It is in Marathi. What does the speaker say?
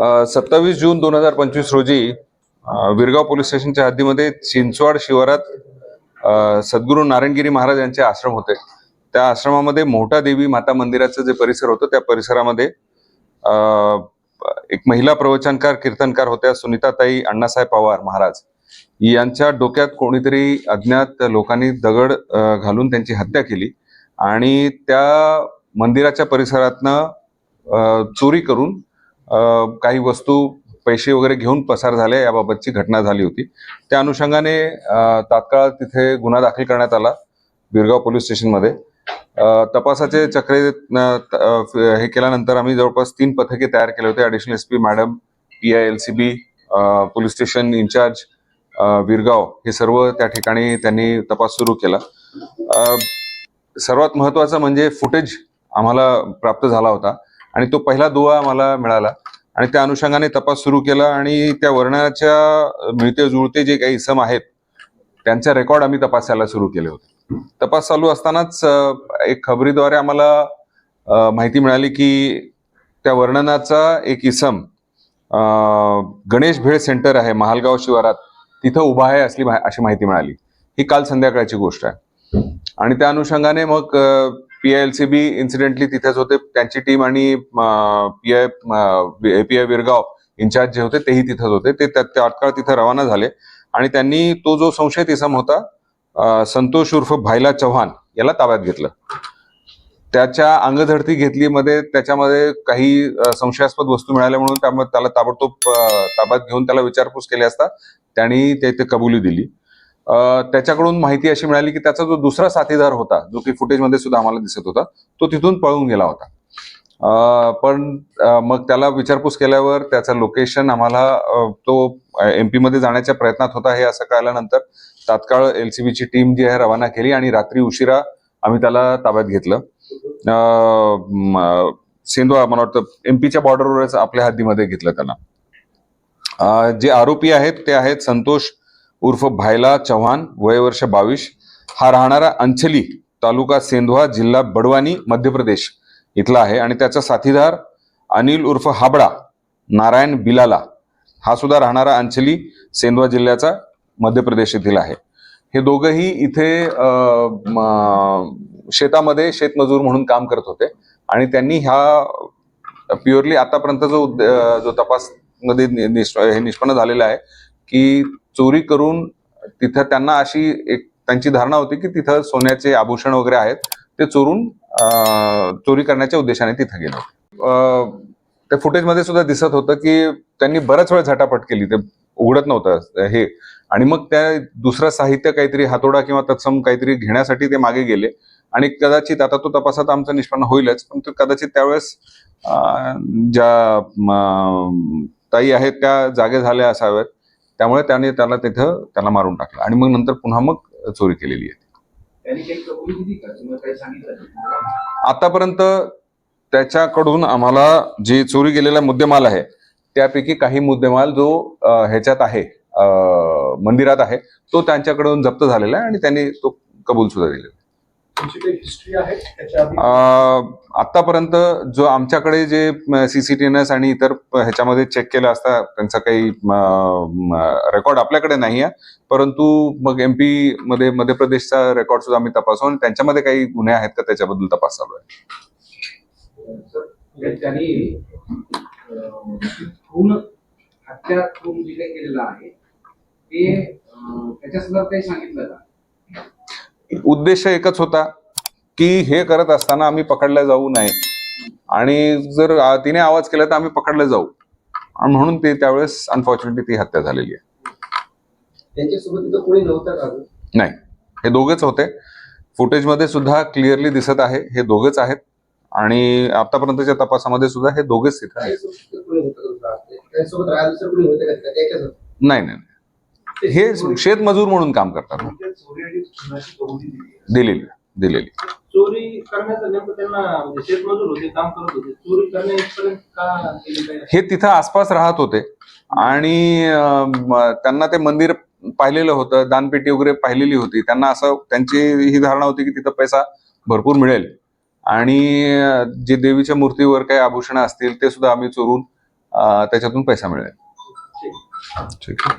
सत्तावीस जून दोन हजार पंचवीस रोजी विरगाव पोलीस स्टेशनच्या हद्दीमध्ये चिंचवाड शिवारात सद्गुरू नारायणगिरी महाराज यांचे आश्रम होते. त्या आश्रमामध्ये मोठा देवी माता मंदिराचं जे परिसर होतं त्या परिसरामध्ये एक महिला प्रवचनकार कीर्तनकार होत्या सुनीताताई अण्णासाहेब पवार महाराज. यांच्या डोक्यात कोणीतरी अज्ञात लोकांनी दगड घालून त्यांची हत्या केली आणि त्या मंदिराच्या परिसरातनं चोरी करून काही वस्तू पैसे वगैरे घेऊन पसार झाले याबाबतची घटना झाली होती. त्या अनुषंगाने तात्काळ तिथे गुन्हा दाखल करण्यात आला बिरगाव पोलीस स्टेशनमध्ये. तपासाचे चक्रे त- हे केल्यानंतर आम्ही जवळपास तीन पथके तयार केले होते. Additional S P madam P I L C B police station incharge Virgaon हे सर्व त्या ठिकाणी त्यांनी तपास सुरू केला. सर्वात महत्वाचं म्हणजे फुटेज आम्हाला प्राप्त झाला होता. आणि तो पहिला दुवा आम्हाला मिळाला. आणि त्या अनुषंगाने तपास सुरू केला आणि त्या वर्णाच्या मिळते जुळते जे काही इसम आहेत त्यांचा रेकॉर्ड आम्ही तपासायला सुरू केले होते. तपास चालू असतानाच एक खबरीद्वारे आम्हाला माहिती मिळाली की त्या वर्णनाचा एक इसम गणेश भेळ सेंटर आहे महालगाव शिवारात. तिथं उभा आहे असली अशी माहिती मिळाली. ही काल संध्याकाळची गोष्ट आहे. आणि त्या अनुषंगाने मग P L C B incidentally तिथेच होते. त्यांची टीम आणि P I P I Virgaon incharge जे होते तेही तिथेच होते. ते त्या- तात्काळ तिथे रवाना झाले. आणि त्यांनी तो जो संशयित इसम होता संतोष उर्फ भाईला चव्हाण याला ताब्यात घेतलं. त्याच्या अंगधडती घेतली मध्ये त्याच्यामध्ये काही संशयास्पद वस्तू मिळाल्या म्हणून त्यामुळे त्याला ताबडतोब ताब्यात घेऊन त्याला विचारपूस केली असता त्यांनी ते कबुली दिली. त्याच्याकडून माहिती अशी मिळाली की त्याचा जो दुसरा साथीदार होता जो की फुटेजमध्ये सुद्धा आम्हाला दिसत होता तो तिथून पळून गेला होता. पण मग त्याला विचारपूस केल्यावर त्याचं लोकेशन आम्हाला तो एमपी मध्ये जाण्याच्या प्रयत्नात होता हे असं कळल्यानंतर तात्काळ एलसीबीची टीम जी आहे रवाना केली आणि रात्री उशिरा आम्ही त्याला ताब्यात घेतलं. अ, मला वाटतं एमपीच्या बॉर्डरवरच आपल्या हद्दीमध्ये घेतलं त्याला. जे आरोपी आहेत ते आहेत संतोष उर्फ भायला चव्हाण वयवर्ष बावीस. हा राहणारा अंचली तालुका सेंधवा जिल्हा बडवानी मध्य प्रदेश इथला आहे. आणि त्याचा साथीदार अनिल उर्फ हाबडा नारायण बिलाला. हा सुद्धा राहणारा अंचली सेंधवा जिल्ह्याचा मध्य प्रदेश येथील आहे. हे दोघंही इथे शेतामध्ये शेतमजूर म्हणून काम करत होते. आणि त्यांनी ह्या प्युअरली आतापर्यंत जो जो तपासमध्ये नि- निष्प- हे निष्पन्न झालेलं आहे की चोरी करून तिथं त्यांना अशी एक त्यांची धारणा होती की तिथं सोन्याचे आभूषण वगैरे आहेत ते चोरून चोरी करण्याच्या उद्देशाने तिथं गेलो त्या फुटेजमध्ये सुद्धा दिसत होतं की त्यांनी बराच वेळ झटापट केली ते उघडत नव्हतं हे. आणि मग त्या दुसरं साहित्य काहीतरी हातोडा किंवा तत्सम काहीतरी घेण्यासाठी ते मागे गेले. आणि कदाचित आता तो तपासात आमचं निष्पन्न होईलच पण तो कदाचित त्यावेळेस ज्या ताई आहेत त्या जागे झाल्या असाव्यात. त्यामुळे त्याने त्याला तिथं त्याला मारून टाकलं. आणि मग नंतर पुन्हा मग चोरी केलेली आहे आतापर्यंत त्याच्याकडून आम्हाला जे चोरी गेलेला मुद्देमाल आहे त्यापैकी काही मुद्देमाल जो ह्याच्यात आहे मंदिरात आहे तो त्यांच्याकडून जप्त झालेला आहे आणि त्यांनी तो कबूल सुद्धा दिलेला आतापर्यंत जो आमच्याकडे जे सीसीटीएनएस आणि इतर ह्याच्यामध्ये चेक केलं असता त्यांचा काही रेकॉर्ड आपल्याकडे नाही आहे परंतु मग एमपी मध्ये मध्य प्रदेशचा रेकॉर्ड सुद्धा आम्ही तपासू आणि त्यांच्यामध्ये काही गुन्हे आहेत का त्याच्याबद्दल तपास चालू आहे? सर, त्या- त्यांनी अं, खून हत्या खून जे काही केलेलं आहे ते अं, त्याच्या संदर्भात काही सांगितलं का? उद्देश एकच होता की हे करत असताना आम्ही पकडल्या जाऊ नये. आणि जर तिने आवाज केला तर आम्ही पकडले जाऊ. आणि म्हणून ते त्यावेळेस अनफॉर्च्युनेटली ती हत्या झालेली आहे? नाही. हे दोघेच होते. फुटेजमध्ये सुद्धा क्लिअरली दिसत आहे. हे दोघेच आहेत. आणि आतापर्यंतच्या तपासामध्ये सुद्धा हे दोघेच तिथं नाही नाही. हे शेतमजूर म्हणून काम करतात. दिलेली दिलेली. चोरी म्हणजे हे तिथं आसपास राहत होते. आणि त्यांना ते मंदिर पाहिलेलं होतं दानपेटी वगैरे पाहिलेली होती. त्यांना असं त्यांची ही धारणा होती की तिथं पैसा भरपूर मिळेल. आणि जे देवीच्या मूर्तीवर काही आभूषणं असतील ते सुद्धा आम्ही चोरून त्याच्यातून पैसा मिळेल. ठीक. ठीक आहे.